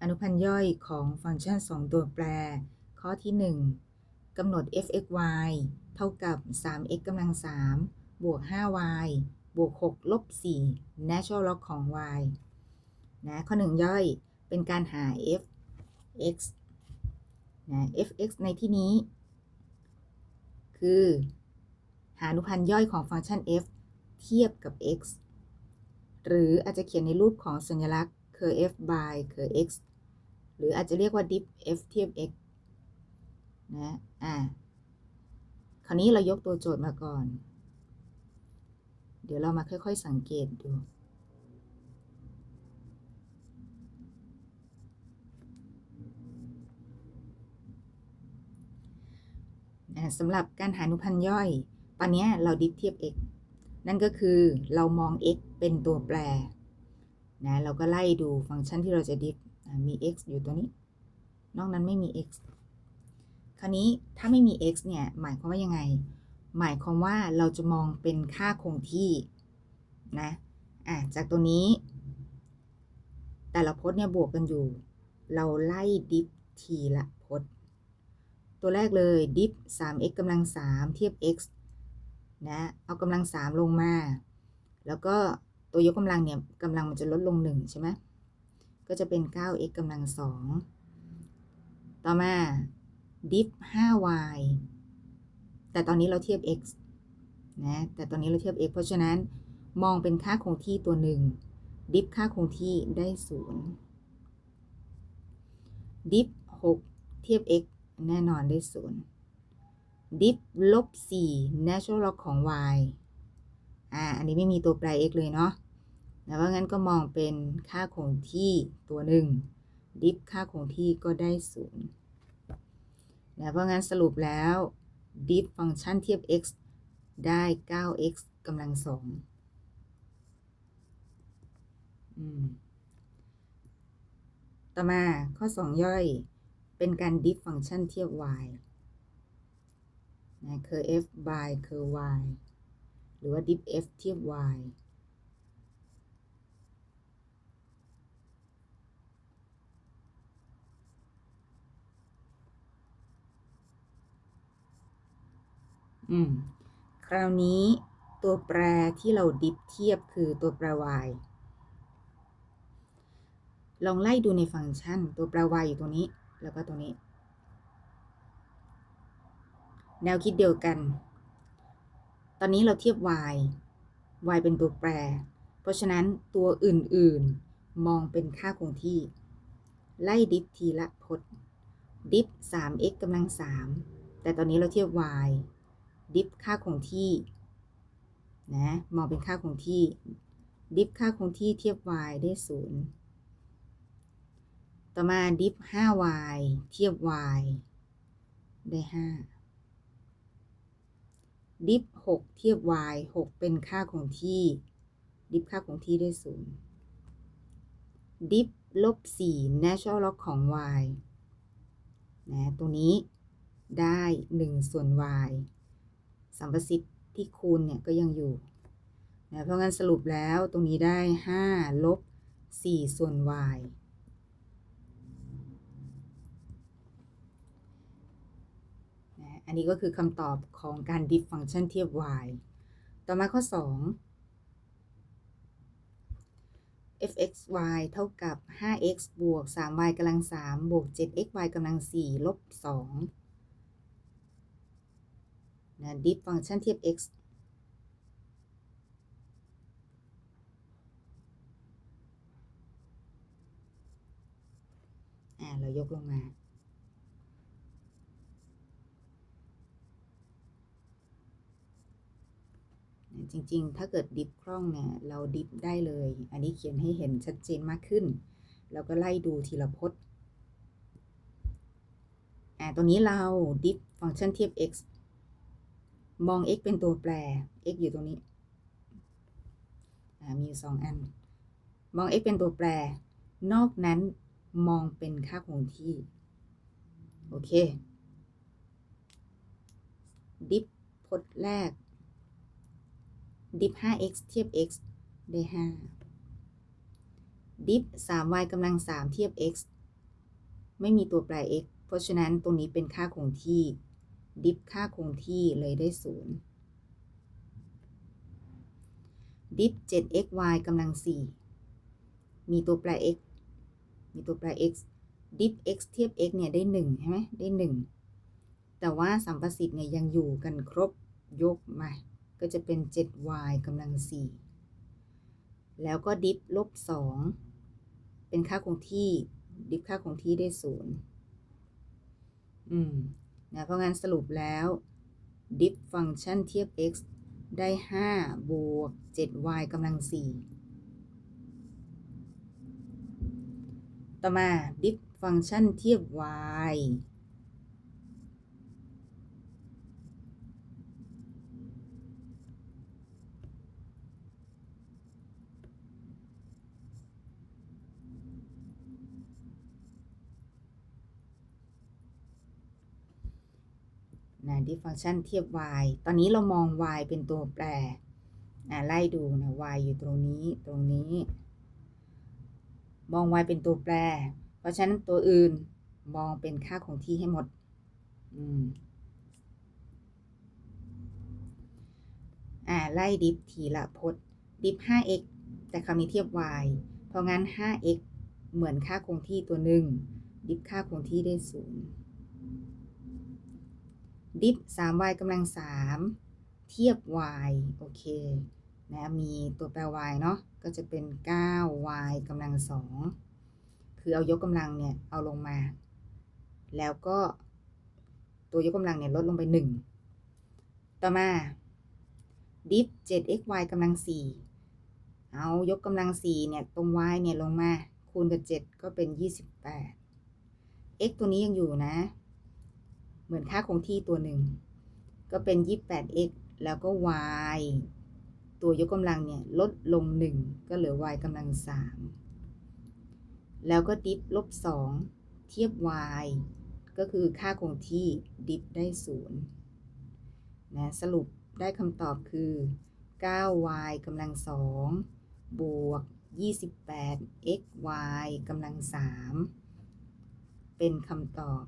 อนุพันธ์ย่อยของฟังก์ชัน 2 ตัวแปร ข้อที่ 1กำหนด f(x,y) เท่ากับ 3x กำลัง 3 บวก 5y บวก 6 ลบ 4 natural log ของ y นะ ข้อ 1 ย่อย เป็นการหา f(x) นะ f(x) ในที่นี้ คือ หาอนุพันธ์ย่อยของฟังก์ชัน f เทียบกับ x หรืออาจจะเขียนในรูปของสัญลักษณ์ curve f by curve x หรืออาจจะเรียกว่า dip f เทียบ x นะอ่าคราวนี้เรายกตัวโจทย์มาก่อน เดี๋ยวเรามาค่อย ๆ สังเกตดูสำหรับการหาอนุพันธ์ย่อย ตอนนี้เราดิฟเทียบ x นั่นก็คือเรามอง x เป็นตัวแปร นะ เราก็ไล่ดูฟังก์ชันที่เราจะดิฟ มี x อยู่ตัวนี้ นอกนั้นไม่มี x คราวนี้ถ้าไม่มี x เนี่ย หมายความว่ายังไง หมายความว่าเราจะมองเป็นค่าคงที่นะอะจากตัวนี้ แต่ละพจน์เนี่ยบวกกันอยู่ เราไล่ดิฟทีละพจน์ ตัวแรกเลยดิฟ 3x กำลัง 3 เทียบ x นะ เอากำลัง 3 ลงมา แล้วก็ตัวยกกำลังเนี่ยกำลังมันจะลดลง 1 ใช่ไหม ก็จะเป็น 9x กำลัง2ต่อมาดิฟ 5y แต่ตอนนี้เราเทียบ x นะ แต่ตอนนี้เราเทียบ x เพราะฉะนั้นมองเป็นค่าคงที่ตัวหนึ่ง ดิฟค่าคงที่ได้0ดิฟ6เทียบ x แน่นอนได้0ดิฟลบ4 natural log ของ y อ่า อันนี้ไม่มีตัวแปร x เลยเนาะ นะว่างั้นก็มองเป็นค่าคงที่ตัวหนึ่งดิฟค่าคงที่ก็ได้ศูนย์นะเพราะงั้นสรุปแล้วดิฟฟังก์ชันเทียบ x ได้ 9x กำลังสองต่อมาข้อ 2 ย่อยเป็นการดิฟฟังก์ชันเทียบ y นะ curve f by curve y หรือว่า diff f เทียบ y อืม คราวนี้ตัวแปรที่เราดิฟเทียบคือตัวแปร y ลองไล่ดูในฟังก์ชัน ตัวแปร y อยู่ตรงนี้ แล้วก็ตรงนี้ แนวคิดเดียวกัน ตอนนี้เราเทียบ y y เป็นตัวแปร เพราะฉะนั้นตัวอื่นๆ มองเป็นค่าคงที่ ไล่ดิฟทีละพจน์ ดิฟ 3x กำลัง 3 แต่ตอนนี้เราเทียบ y ดิฟค่าคงที่นะมองเป็นค่าคงที่ ดิฟค่าคงที่เทียบ y ได้ 0 ต่อมาดิฟ 5y เทียบ y ได้ 5 ดิฟ 6 เทียบ y 6 เป็นค่าคงที่ ดิฟค่าคงที่ได้ 0 ดิฟลบ 4 natural log ของ y นะตัวนี้ได้ 1 ส่วน y สัมประสิทธิ์ที่คูณเนี่ยก็ยังอยู่นะเพราะงั้นสรุปแล้วตรงนี้ได้ 5 ลบ 4 ส่วน y นะอันนี้ก็คือคำตอบของการดิฟฟังก์ชันเทียบ y ต่อมาข้อ 2 f(x,y) เท่ากับ 5x บวก 3y กำลัง 3 บวก 7xy กำลัง 4 ลบ 2 นะดิฟฟังก์ชันเทียบ x อ่า เรายกลงมา จริง ๆ ถ้าเกิดดิฟคล่องเนี่ย เราดิฟได้เลย อันนี้เขียนให้เห็นชัดเจนมากขึ้นเราก็ไล่ดูทีละพจน์ อ่า ตรงนี้เราดิฟฟังก์ชันเทียบ x มอง x เป็นตัวแปร x อยู่ตรงนี้มีสองอัน มอง x เป็นตัวแปร นอกนั้นมองเป็นค่าคงที่ โอเค ดิฟพจน์แรก ดิฟ 5x เทียบ x ได้ 5 ดิฟ 3y กำลัง 3 เทียบ x ไม่มีตัวแปร x เพราะฉะนั้นตรงนี้เป็นค่าคงที่ ดิฟค่าคงที่เลยได้ศูนย์ดิฟ 7xy กำลัง 4 มีตัวแปร x มีตัวแปร x ดิฟ x เทียบ x เนี่ยได้1ใช่ไหมได้ 1 แต่ว่าสัมประสิทธิ์เนี่ยยังอยู่กันครบยกมา ก็จะเป็น 7y กำลัง 4 แล้วก็ดิฟลบ 2 เป็นค่าคงที่ ดิฟค่าคงที่ได้ 0 อืม นะเพราะงั้นสรุปแล้วดิฟฟังก์ชันเทียบ x ได้ 5 บวก 7y กำลัง 4 ต่อมาดิฟฟังก์ชันเทียบ y นะดิฟฟังชันเทียบ y ตอนนี้เรามอง y เป็นตัวแปรนะไล่ดูนะ y อยู่ตรงนี้ตรงนี้ มอง y เป็นตัวแปร เพราะฉะนั้นตัวอื่นมองเป็นค่าคงที่ให้หมด อืมอ่าไล่ดิฟทีละพจน์ ดิฟ 5x แต่คราวนี้เทียบ y เพราะงั้น 5x เหมือนค่าคงที่ตัวหนึ่งดิฟค่าคงที่ได้ศูนย์ ดิฟ 3y กำลัง 3 เทียบ y โอเคนะมีตัวแปร y เนาะก็จะเป็น 9y กำลัง 2 คือเอายกกำลังเนี่ย เอาลงมา แล้วก็ตัวยกกำลังเนี่ย ลดลงไป 1 ต่อมาดิฟ 7xy กำลัง 4 เอายกกำลัง 4 เนี่ย ตรง y เนี่ย ลงมา คูณกับ 7 ก็เป็น 28 x ตัวนี้ยังอยู่นะ เหมือนค่าคงที่ตัวหนึ่ง ก็เป็น 28x แล้วก็ y ตัวยกกำลังเนี่ยลดลง 1 ก็เหลือ y กำลัง 3 แล้วก็ดิฟลบ 2 เทียบ y ก็คือค่าคงที่ดิฟได้ 0 นะ สรุปได้คำตอบคือ 9y กำลัง 2 บวก 28xy กำลัง 3 เป็นคำตอบ